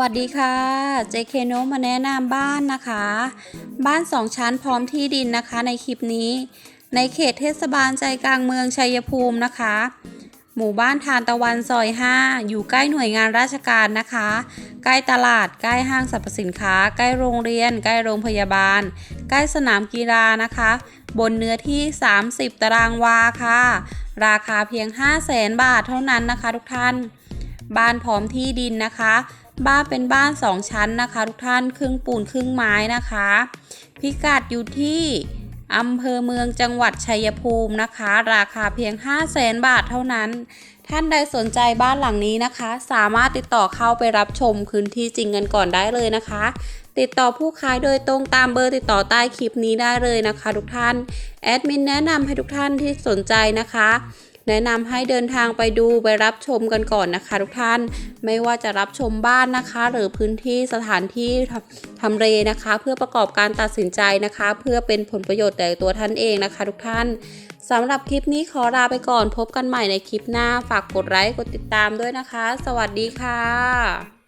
วัสดีค่ะ JK โนมาแนะนำบ้านนะคะ บ้าน2ชั้นพร้อมที่ดินนะคะในคลิปนี้ ในเขตเทศบาลใจกลางเมืองชัยภูมินะคะ หมู่บ้านทานตะวันซอย 5 อยู่ใกล้หน่วยงานราชการนะคะ ใกล้ตลาด ใกล้ห้างสรรพสินค้า ใกล้โรงเรียน ใกล้โรงพยาบาล ใกล้สนามกีฬานะคะ บนเนื้อที่ 30 ตารางวาค่ะ ราคาเพียง 5 0 0แสนบาทเท่านั้นนะคะ ทุกท่าน บ้านพร้อมที่ดินนะคะ บ้านเป็นบ้าน 2 ชั้นนะคะ ทุกท่านครึ่งปูนครึ่งไม้นะคะ พิกัดอยู่ที่อำเภอเมืองจังหวัดชัยภูมินะคะ ราคาเพียง 5 0 0แสนบาทเท่านั้น ท่านใดสนใจบ้านหลังนี้นะคะ สามารถติดต่อเข้าไปรับชมพื้นที่จริงกันก่อนได้เลยนะคะ ติดต่อผู้ขายโดยตรงตามเบอร์ติดต่อใต้คลิปนี้ได้เลยนะคะ ทุกท่าน แอดมินแนะนำให้ทุกท่านที่สนใจนะคะ แนะนำให้เดินทางไปดูไปรับชมกันก่อนนะคะ ทุกท่านไม่ว่าจะรับชมบ้านนะคะ หรือพื้นที่สถานที่ทำทำเลนะคะ เพื่อประกอบการตัดสินใจนะคะ เพื่อเป็นผลประโยชน์แต่ตัวท่านเองนะคะ ทุกท่านสำหรับคลิปนี้ขอลาไปก่อนพบกันใหม่ในคลิปหน้าฝากกดไลค์กดติดตามด้วยนะคะ สวัสดีค่ะ